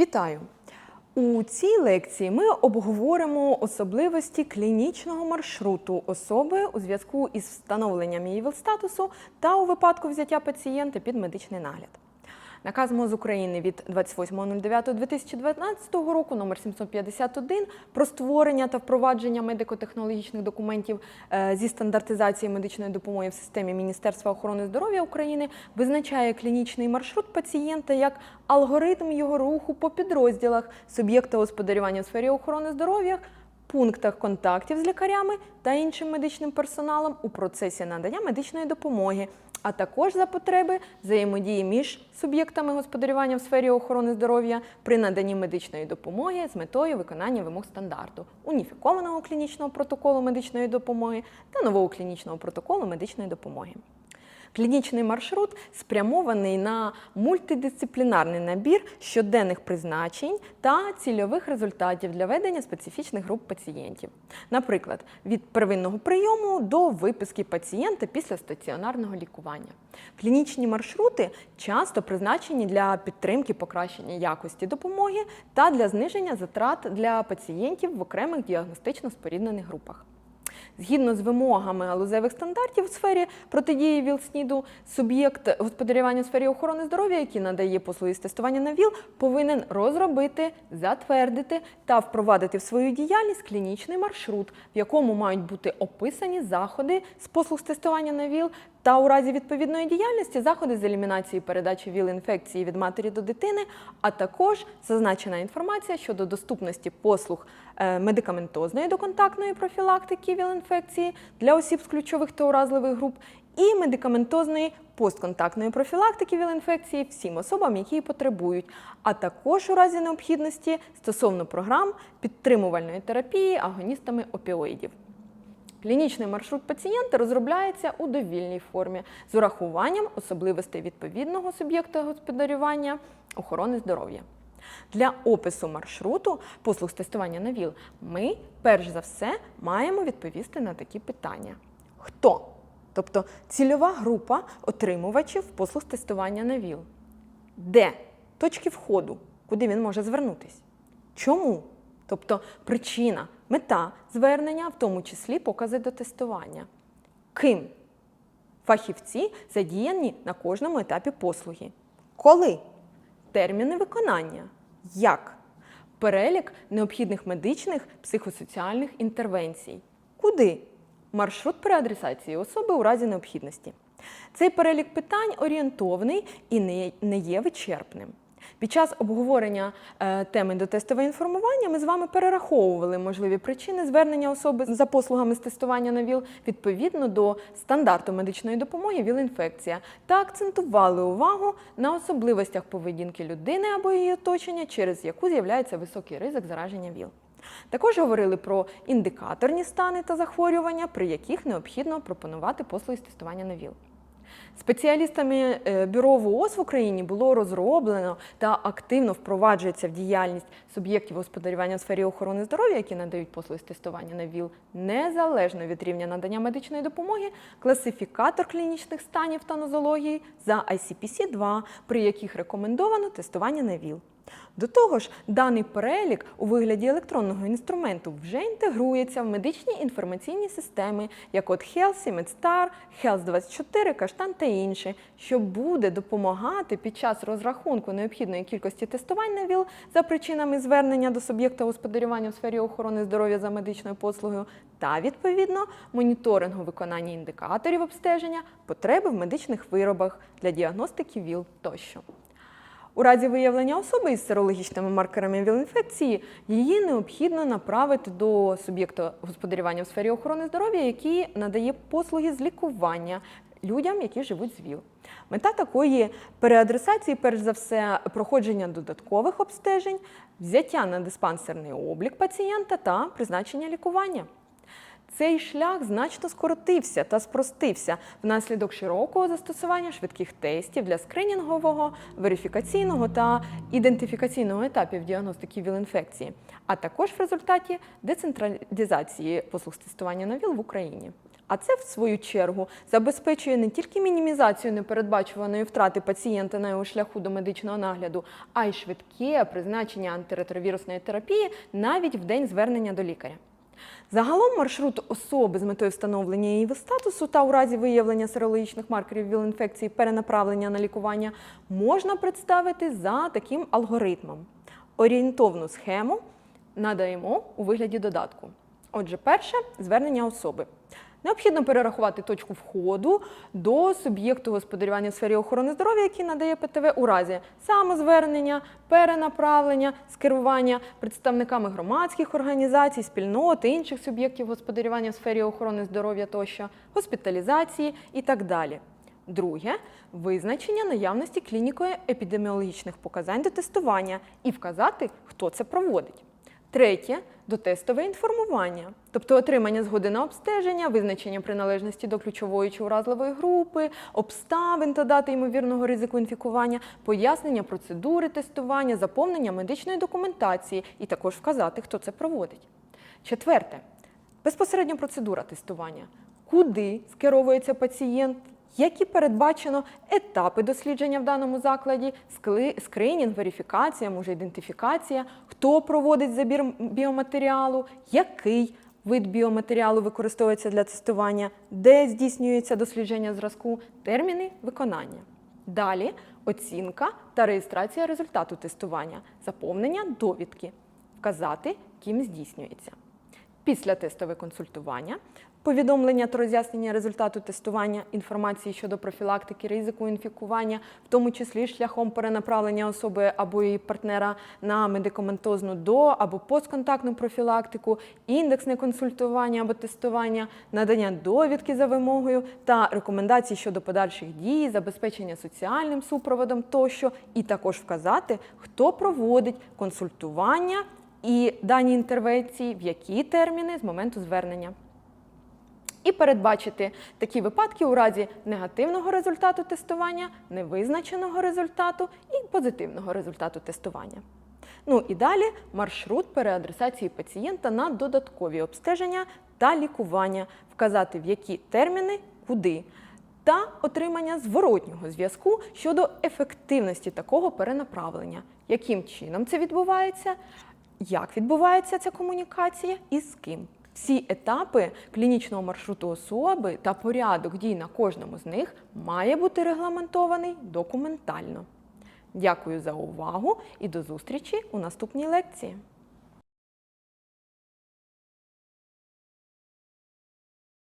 Вітаю! У цій лекції ми обговоримо особливості клінічного маршруту особи у зв'язку із встановленням її ВІЛ-статусу та у випадку взяття пацієнта під медичний нагляд. Наказ МОЗ України від 28.09.2019 року номер 751 про створення та впровадження медико-технологічних документів е, зі стандартизації медичної допомоги в системі Міністерства охорони здоров'я України визначає клінічний маршрут пацієнта як алгоритм його руху по підрозділах суб'єкта господарювання в сфері охорони здоров'я, пунктах контактів з лікарями та іншим медичним персоналом у процесі надання медичної допомоги, а також за потреби взаємодії між суб'єктами господарювання в сфері охорони здоров'я при наданні медичної допомоги з метою виконання вимог стандарту, уніфікованого клінічного протоколу медичної допомоги та нового клінічного протоколу медичної допомоги. Клінічний маршрут спрямований на мультидисциплінарний набір щоденних призначень та цільових результатів для ведення специфічних груп пацієнтів. Наприклад, від первинного прийому до виписки пацієнта після стаціонарного лікування. Клінічні маршрути часто призначені для підтримки покращення якості допомоги та для зниження затрат для пацієнтів в окремих діагностично споріднених групах. Згідно з вимогами галузевих стандартів в сфері протидії ВІЛ-СНІДу, суб'єкт господарювання у сфері охорони здоров'я, який надає послуги з тестування на ВІЛ, повинен розробити, затвердити та впровадити в свою діяльність клінічний маршрут, в якому мають бути описані заходи з послуг з тестування на ВІЛ та у разі відповідної діяльності заходи з елімінації передачі ВІЛ-інфекції від матері до дитини, а також зазначена інформація щодо доступності послуг е, медикаментозної доконтактної профілактики ВІЛ-інфекції для осіб з ключових та уразливих груп і медикаментозної постконтактної профілактики ВІЛ-інфекції всім особам, які її потребують, а також у разі необхідності стосовно програм підтримувальної терапії агоністами опіоїдів. Клінічний маршрут пацієнта розробляється у довільній формі з урахуванням особливостей відповідного суб'єкта господарювання охорони здоров'я. Для опису маршруту послуг з тестування на ВІЛ ми, перш за все, маємо відповісти на такі питання: хто? Тобто цільова група отримувачів послуг з тестування на ВІЛ. Де? Точки входу, куди він може звернутися? Чому? Тобто причина, мета звернення, в тому числі покази до тестування. Ким? Фахівці задіяні на кожному етапі послуги. Коли? Терміни виконання. Як? Перелік необхідних медичних психосоціальних інтервенцій. Куди? Маршрут переадресації особи у разі необхідності. Цей перелік питань орієнтовний і не- є вичерпним. Під час обговорення е, теми дотестове інформування ми з вами перераховували можливі причини звернення особи за послугами з тестування на ВІЛ відповідно до стандарту медичної допомоги ВІЛ-інфекція та акцентували увагу на особливостях поведінки людини або її оточення, через яку з'являється високий ризик зараження ВІЛ. Також говорили про індикаторні стани та захворювання, при яких необхідно пропонувати послуги з тестування на ВІЛ. Спеціалістами е, бюро ВООЗ в Україні було розроблено та активно впроваджується в діяльність суб'єктів господарювання в сфері охорони здоров'я, які надають послуги з тестування на ВІЛ, незалежно від рівня надання медичної допомоги, класифікатор клінічних станів та нозології за ICPC-2, при яких рекомендовано тестування на ВІЛ. До того ж, даний перелік у вигляді електронного інструменту вже інтегрується в медичні інформаційні системи, як от Healthy, MedStar, Health24, Каштан та інші, що буде допомагати під час розрахунку необхідної кількості тестувань на ВІЛ за причинами звернення до суб'єкта господарювання в сфері охорони здоров'я за медичною послугою та відповідно моніторингу виконання індикаторів обстеження, потреби в медичних виробах для діагностики ВІЛ тощо. У разі виявлення особи із серологічними маркерами ВІЛ-інфекції її необхідно направити до суб'єкта господарювання в сфері охорони здоров'я, який надає послуги з лікування людям, які живуть з ВІЛ. Мета такої переадресації, перш за все, проходження додаткових обстежень, взяття на диспансерний облік пацієнта та призначення лікування. Цей шлях значно скоротився та спростився внаслідок широкого застосування швидких тестів для скринінгового, верифікаційного та ідентифікаційного етапів діагностики ВІЛ-інфекції, а також в результаті децентралізації послуг тестування на ВІЛ в Україні. А це, в свою чергу, забезпечує не тільки мінімізацію непередбачуваної втрати пацієнта на його шляху до медичного нагляду, а й швидке призначення антиретровірусної терапії навіть в день звернення до лікаря. Загалом маршрут особи з метою встановлення її статусу та у разі виявлення серологічних маркерів ВІЛ-інфекції перенаправлення на лікування можна представити за таким алгоритмом. Орієнтовну схему надаємо у вигляді додатку. Отже, перше звернення особи. Необхідно перерахувати точку входу до суб'єкту господарювання в сфері охорони здоров'я, який надає ПТВ у разі самозвернення, перенаправлення, скерування представниками громадських організацій, спільнот, інших суб'єктів господарювання в сфері охорони здоров'я тощо, госпіталізації і так далі. Друге визначення наявності клініко-епідеміологічних показань до тестування і вказати, хто це проводить. Третє дотестове інформування, тобто отримання згоди на обстеження, визначення приналежності до ключової чи уразливої групи, обставин та дати ймовірного ризику інфікування, пояснення процедури тестування, заповнення медичної документації і також вказати, хто це проводить. Четверте безпосередньо процедура тестування. Куди скеровується пацієнт, які передбачено етапи дослідження в даному закладі, скринінг, верифікація, може ідентифікація, хто проводить забір біоматеріалу, який вид біоматеріалу використовується для тестування, де здійснюється дослідження зразку, терміни виконання. Далі оцінка та реєстрація результату тестування, заповнення довідки, вказати, ким здійснюється. Після тестове консультування, повідомлення та роз'яснення результату тестування, інформації щодо профілактики ризику інфікування, в тому числі шляхом перенаправлення особи або її партнера на медикаментозну до або постконтактну профілактику, індексне консультування або тестування, надання довідки за вимогою та рекомендацій щодо подальших дій, забезпечення соціальним супроводом тощо, і також вказати, хто проводить консультування і дані інтервенції, в які терміни з моменту звернення. І передбачити. Такі випадки у разі негативного результату тестування, невизначеного результату і позитивного результату тестування. Ну і далі маршрут переадресації пацієнта на додаткові обстеження та лікування, вказати в які терміни, куди, та отримання зворотнього зв'язку щодо ефективності такого перенаправлення, яким чином це відбувається, як відбувається ця комунікація? І з ким. Всі етапи клінічного маршруту особи та порядок дій на кожному з них має бути регламентований документально. Дякую за увагу і до зустрічі у наступній лекції.